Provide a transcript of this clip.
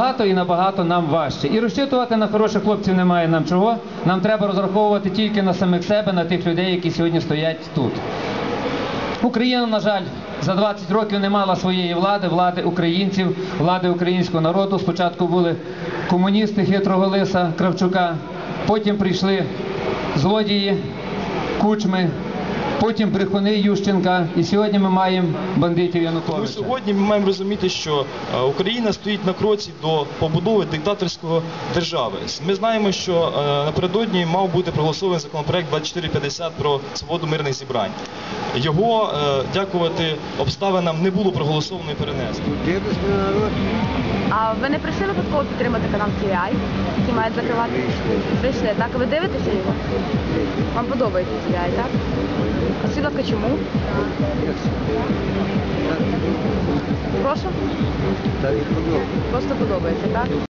Багато і набагато нам важче. І розчитувати на хороших хлопців немає нам чого. Нам треба розраховувати тільки на самих себе, на тих людей, які сьогодні стоять тут. Україна, на жаль, за 20 років не мала своєї влади, влади українців, влади українського народу. Спочатку були комуністи хитрого лиса Кравчука, потім прийшли злодії, кучми, потім брехуни Ющенка, і сьогодні ми маємо бандитів Януковича. сьогодні ми маємо розуміти, що е, Україна стоїть на кроці до побудови диктаторської держави. Ми знаємо, що е, напередодні мав бути проголосований законопроект 2450 про свободу мирних зібрань. Його, е, дякувати обставинам, не було проголосовано і перенесено. А ви не прийшли випадково підтримати канал TVI, який мають закривати? Прийшли, так? Ви дивитеся його? Вам подобається TVI, так? А скажіть, чому? Прошу? Просто подобається, так?